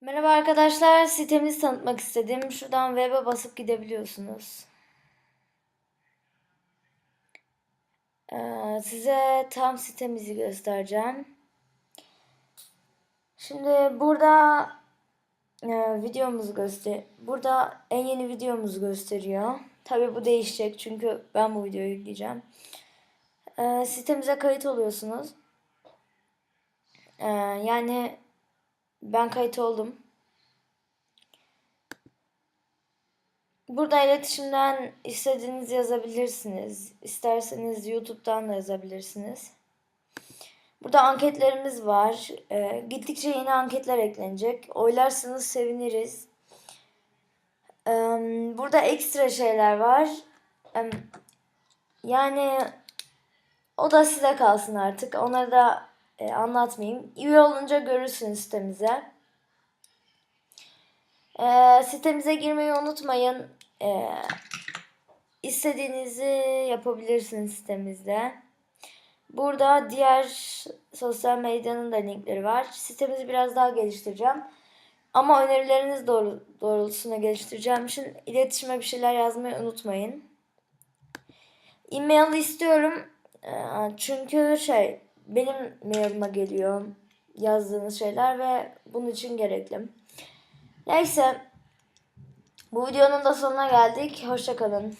Merhaba arkadaşlar, sitemizi tanıtmak istedim. Şuradan web'e basıp gidebiliyorsunuz. Ee, size tam sitemizi göstereceğim. Şimdi burada e, videomuzu göster. Burada en yeni videomuzu gösteriyor. Tabi bu değişecek çünkü ben bu videoyu yükleyeceğim. Ee, sitemize kayıt oluyorsunuz. Ee, yani ben kayıt oldum. Burada iletişimden istediğinizi yazabilirsiniz. İsterseniz YouTube'dan da yazabilirsiniz. Burada anketlerimiz var. Ee, gittikçe yeni anketler eklenecek. Oylarsanız seviniriz. Ee, burada ekstra şeyler var. Ee, yani o da size kalsın artık. Onları da e, anlatmayayım. Üye olunca görürsünüz sitemize. Ee, sitemize girmeyi unutmayın. Ee, istediğinizi yapabilirsiniz sitemizde. Burada diğer sosyal medyanın da linkleri var. Sitemizi biraz daha geliştireceğim. Ama önerileriniz doğru, doğrultusunda geliştireceğim için iletişime bir şeyler yazmayı unutmayın. E-mail istiyorum. Ee, Çünkü şey benim mailime geliyor yazdığınız şeyler ve bunun için gerekli. Neyse bu videonun da sonuna geldik. Hoşçakalın.